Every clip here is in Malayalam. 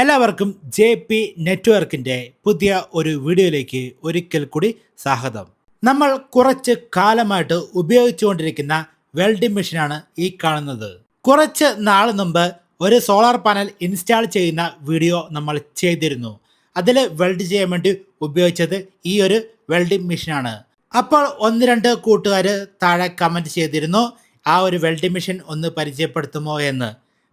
എല്ലാവർക്കും ജെ പി നെറ്റ്വർക്കിന്റെ പുതിയ ഒരു വീഡിയോയിലേക്ക് ഒരിക്കൽ കൂടി സ്വാഗതം. നമ്മൾ കുറച്ച് കാലമായിട്ട് ഉപയോഗിച്ചുകൊണ്ടിരിക്കുന്ന വെൽഡിംഗ് മെഷീനാണ് ഈ കാണുന്നത്. കുറച്ച് നാൾ മുമ്പ് ഒരു സോളാർ പാനൽ ഇൻസ്റ്റാൾ ചെയ്യുന്ന വീഡിയോ നമ്മൾ ചെയ്തിരുന്നു. അതിൽ വെൽഡ് ചെയ്യാൻ വേണ്ടി ഉപയോഗിച്ചത് ഈ ഒരു വെൽഡിംഗ് മെഷീനാണ്. അപ്പോൾ ഒന്ന് രണ്ട് കൂട്ടുകാർ താഴെ കമന്റ് ചെയ്തിരുന്നു ആ ഒരു വെൽഡിംഗ് മെഷീൻ ഒന്ന് പരിചയപ്പെടുത്തുമോ എന്ന്.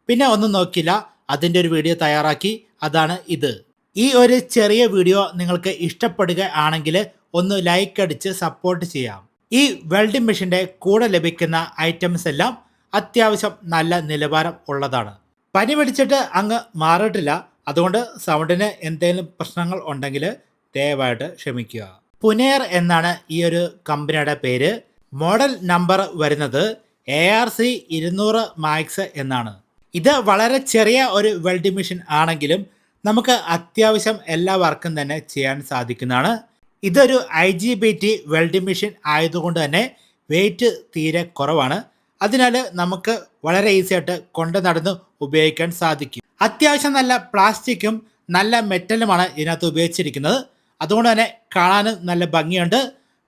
പിന്നെ ഒന്നും നോക്കില്ല അതിന്റെ ഒരു വീഡിയോ തയ്യാറാക്കി. അതാണ് ഇത്. ഈ ഒരു ചെറിയ വീഡിയോ നിങ്ങൾക്ക് ഇഷ്ടപ്പെടുക ആണെങ്കിൽ ഒന്ന് ലൈക്ക് അടിച്ച് സപ്പോർട്ട് ചെയ്യാം. ഈ വെൽഡിംഗ് മെഷീന്റെ കൂടെ ലഭിക്കുന്ന ഐറ്റംസ് എല്ലാം അത്യാവശ്യം നല്ല നിലവാരം ഉള്ളതാണ്. പനി പിടിച്ചിട്ട് അങ്ങ് മാറിയിട്ടില്ല. അതുകൊണ്ട് സൗണ്ടിന് എന്തെങ്കിലും പ്രശ്നങ്ങൾ ഉണ്ടെങ്കിൽ ദയവായിട്ട് ക്ഷമിക്കുക. പുനേർ എന്നാണ് ഈ ഒരു കമ്പനിയുടെ പേര്. മോഡൽ നമ്പർ വരുന്നത് എ ആർ സി ഇരുന്നൂറ് മാക്സ് എന്നാണ്. ഇത് വളരെ ചെറിയ ഒരു വെൽഡിംഗ് മെഷീൻ ആണെങ്കിലും നമുക്ക് അത്യാവശ്യം എല്ലാ വർക്കും തന്നെ ചെയ്യാൻ സാധിക്കുന്നതാണ്. ഇതൊരു I G B T welding machine ആയതുകൊണ്ട് തന്നെ വെയിറ്റ് തീരെ കുറവാണ്. അതിനാൽ നമുക്ക് വളരെ ഈസി ആയിട്ട് കൊണ്ട് നടന്ന് ഉപയോഗിക്കാൻ സാധിക്കും. അത്യാവശ്യം നല്ല പ്ലാസ്റ്റിക്കും നല്ല മെറ്റലുമാണ് ഇതിനകത്ത് ഉപയോഗിച്ചിരിക്കുന്നത്. അതുകൊണ്ട് തന്നെ കാണാനും നല്ല ഭംഗിയുണ്ട്.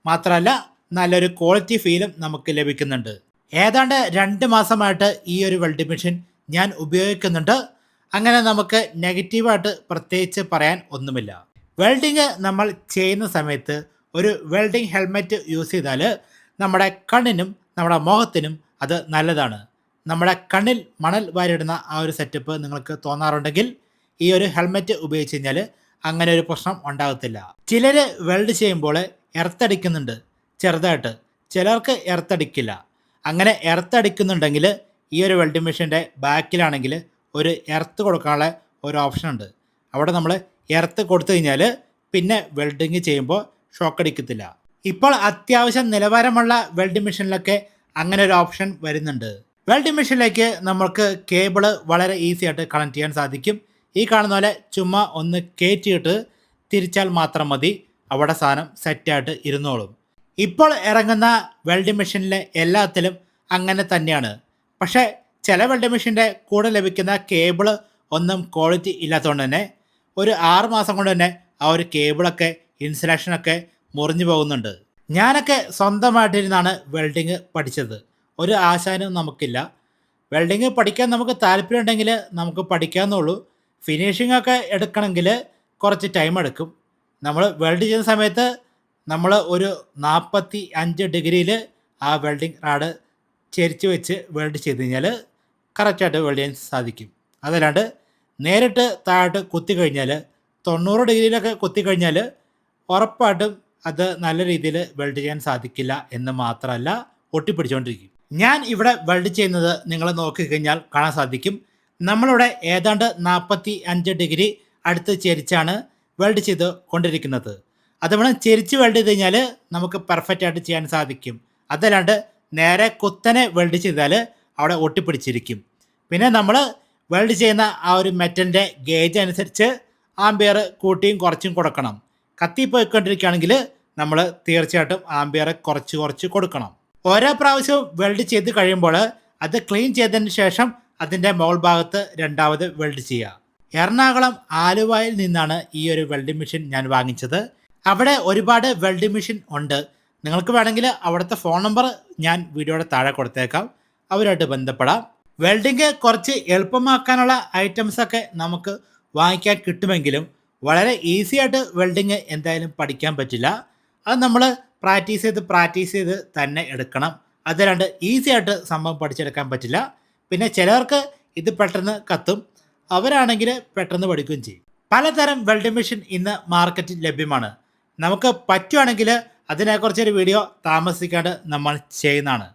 മാത്രമല്ല നല്ലൊരു ക്വാളിറ്റി ഫീലും നമുക്ക് ലഭിക്കുന്നുണ്ട്. ഏതാണ്ട് രണ്ട് മാസമായിട്ട് ഈ ഒരു വെൽഡിംഗ് മെഷീൻ ഞാൻ ഉപയോഗിക്കുന്നുണ്ട്. അങ്ങനെ നമുക്ക് നെഗറ്റീവായിട്ട് പ്രത്യേകിച്ച് പറയാൻ ഒന്നുമില്ല. വെൽഡിങ് നമ്മൾ ചെയ്യുന്ന സമയത്ത് ഒരു വെൽഡിങ് ഹെൽമെറ്റ് യൂസ് ചെയ്താൽ നമ്മുടെ കണ്ണിനും നമ്മുടെ മുഖത്തിനും അത് നല്ലതാണ്. നമ്മുടെ കണ്ണിൽ മണൽ വാരിടുന്ന ആ ഒരു സെറ്റപ്പ് നിങ്ങൾക്ക് തോന്നാറുണ്ടെങ്കിൽ ഈ ഒരു ഹെൽമെറ്റ് ഉപയോഗിച്ച് കഴിഞ്ഞാൽ അങ്ങനെ ഒരു പ്രശ്നം ഉണ്ടാകത്തില്ല. ചിലർ വെൽഡ് ചെയ്യുമ്പോൾ എർത്തടിക്കുന്നുണ്ട് ചെറുതായിട്ട്. ചിലർക്ക് എർത്തടിക്കില്ല. അങ്ങനെ എർത്തടിക്കുന്നുണ്ടെങ്കിൽ ഈ ഒരു വെൽഡിംഗ് മെഷീന്റെ ബാക്കിലാണെങ്കിൽ ഒരു എർത്ത് കൊടുക്കാനുള്ള ഒരു ഓപ്ഷൻ ഉണ്ട്. അവിടെ നമ്മൾ എർത്ത് കൊടുത്തു കഴിഞ്ഞാൽ പിന്നെ വെൽഡിങ് ചെയ്യുമ്പോൾ ഷോക്ക് അടിക്കത്തില്ല. ഇപ്പോൾ അത്യാവശ്യം നിലവാരമുള്ള വെൽഡിംഗ് മെഷീനിലൊക്കെ അങ്ങനെ ഒരു ഓപ്ഷൻ വരുന്നുണ്ട്. വെൽഡിംഗ് മെഷീനിലേക്ക് നമുക്ക് കേബിൾ വളരെ ഈസി ആയിട്ട് കണക്ട് ചെയ്യാൻ സാധിക്കും. ഈ കാണുന്ന പോലെ ചുമ്മാ ഒന്ന് കയറ്റിയിട്ട് തിരിച്ചാൽ മാത്രം മതി. അവിടെ സാധനം സെറ്റായിട്ട് ഇരുന്നോളും. ഇപ്പോൾ ഇറങ്ങുന്ന വെൽഡിംഗ് മെഷീനിലെ എല്ലാത്തിലും അങ്ങനെ തന്നെയാണ്. പക്ഷേ ചില വെൽഡിംഗ് മെഷീന്റെ കൂടെ ലഭിക്കുന്ന കേബിൾ ഒന്നും ക്വാളിറ്റി ഇല്ലാത്തതുകൊണ്ട് തന്നെ ഒരു ആറ് മാസം കൊണ്ട് തന്നെ ആ ഒരു കേബിളൊക്കെ ഇൻസുലേഷനൊക്കെ മുറിഞ്ഞു പോകുന്നുണ്ട്. ഞാനൊക്കെ സ്വന്തമായിട്ടിരുന്നാണ് വെൽഡിങ് പഠിച്ചത്. ഒരു ആശാനും നമുക്കില്ല. വെൽഡിങ് പഠിക്കാൻ നമുക്ക് താല്പര്യമുണ്ടെങ്കിൽ നമുക്ക് പഠിക്കാമെന്നുള്ളൂ ഫിനിഷിംഗ് ഒക്കെ എടുക്കണമെങ്കിൽ കുറച്ച് ടൈം എടുക്കും. നമ്മൾ വെൽഡ് ചെയ്യുന്ന സമയത്ത് നമ്മൾ ഒരു നാൽപ്പത്തി അഞ്ച് ഡിഗ്രിയിൽ ആ വെൽഡിങ് റാഡ് ചെരിച്ച് വെച്ച് വെൽഡ് ചെയ്ത് കഴിഞ്ഞാൽ കറക്റ്റായിട്ട് വെൽഡ് ചെയ്യാൻ സാധിക്കും. അതല്ലാണ്ട് നേരിട്ട് താഴോട്ട് കുത്തി കഴിഞ്ഞാൽ തൊണ്ണൂറ് ഡിഗ്രിയിലൊക്കെ കുത്തി കഴിഞ്ഞാൽ ഉറപ്പായിട്ടും അത് നല്ല രീതിയിൽ വെൽഡ് ചെയ്യാൻ സാധിക്കില്ല എന്ന് മാത്രമല്ല ഒട്ടിപ്പിടിച്ചുകൊണ്ടിരിക്കും. ഞാൻ ഇവിടെ വെൽഡ് ചെയ്യുന്നത് നിങ്ങൾ നോക്കിക്കഴിഞ്ഞാൽ കാണാൻ സാധിക്കും. നമ്മളിവിടെ ഏതാണ്ട് നാൽപ്പത്തി അഞ്ച് ഡിഗ്രി അടുത്ത് ചെരിച്ചാണ് വെൽഡ് ചെയ്ത് കൊണ്ടിരിക്കുന്നത്. അതുപോലെ ചെരിച്ച് വെൽഡ് ചെയ്ത് കഴിഞ്ഞാൽ നമുക്ക് പെർഫെക്റ്റ് ആയിട്ട് ചെയ്യാൻ സാധിക്കും. അതല്ലാണ്ട് നേരെ കുത്തനെ വെൽഡ് ചെയ്താൽ അവിടെ ഒട്ടിപ്പിടിച്ചിരിക്കും. പിന്നെ നമ്മൾ വെൽഡ് ചെയ്യുന്ന ആ ഒരു മെറ്റലിന്റെ ഗേജ് അനുസരിച്ച് ആംബിയർ കൂട്ടിയും കുറച്ചും കൊടുക്കണം. കത്തി പോയിക്കൊണ്ടിരിക്കുകയാണെങ്കിൽ നമ്മൾ തീർച്ചയായിട്ടും ആംബിയർ കുറച്ച് കുറച്ച് കൊടുക്കണം. ഓരോ പ്രാവശ്യവും വെൽഡ് ചെയ്ത് കഴിയുമ്പോൾ അത് ക്ലീൻ ചെയ്തതിന് ശേഷം അതിന്റെ മുകൾ ഭാഗത്ത് രണ്ടാമത് വെൽഡ് ചെയ്യുക. എറണാകുളം ആലുവയിൽ നിന്നാണ് ഈ ഒരു വെൽഡിംഗ് മെഷീൻ ഞാൻ വാങ്ങിച്ചത്. അവിടെ ഒരുപാട് വെൽഡിംഗ് മെഷീൻ ഉണ്ട്. നിങ്ങൾക്ക് വേണമെങ്കിൽ അവിടുത്തെ ഫോൺ നമ്പർ ഞാൻ വീഡിയോയുടെ താഴെ കൊടുത്തേക്കാം. അവരുമായിട്ട് ബന്ധപ്പെടാം. വെൽഡിങ് കുറച്ച് എളുപ്പമാക്കാനുള്ള ഐറ്റംസൊക്കെ നമുക്ക് വാങ്ങിക്കാൻ കിട്ടുമെങ്കിലും വളരെ ഈസി ആയിട്ട് വെൽഡിങ് എന്തായാലും പഠിക്കാൻ പറ്റില്ല. അത് നമ്മൾ പ്രാക്ടീസ് ചെയ്ത് പ്രാക്ടീസ് ചെയ്ത് തന്നെ എടുക്കണം. അതല്ലാണ്ട് ഈസി ആയിട്ട് സംഭവം പഠിച്ചെടുക്കാൻ പറ്റില്ല. പിന്നെ ചിലർക്ക് ഇത് പെട്ടെന്ന് കത്തും. അവരാണെങ്കിൽ പെട്ടെന്ന് പഠിക്കുകയും ചെയ്യും. പലതരം വെൽഡിംഗ് മെഷീൻ ഇന്ന് മാർക്കറ്റിൽ ലഭ്യമാണ്. നമുക്ക് പറ്റുവാണെങ്കിൽ അതിനെക്കുറിച്ചൊരു വീഡിയോ താമസിക്കാണ്ട് നമ്മൾ ചെയ്യുന്നതാണ്.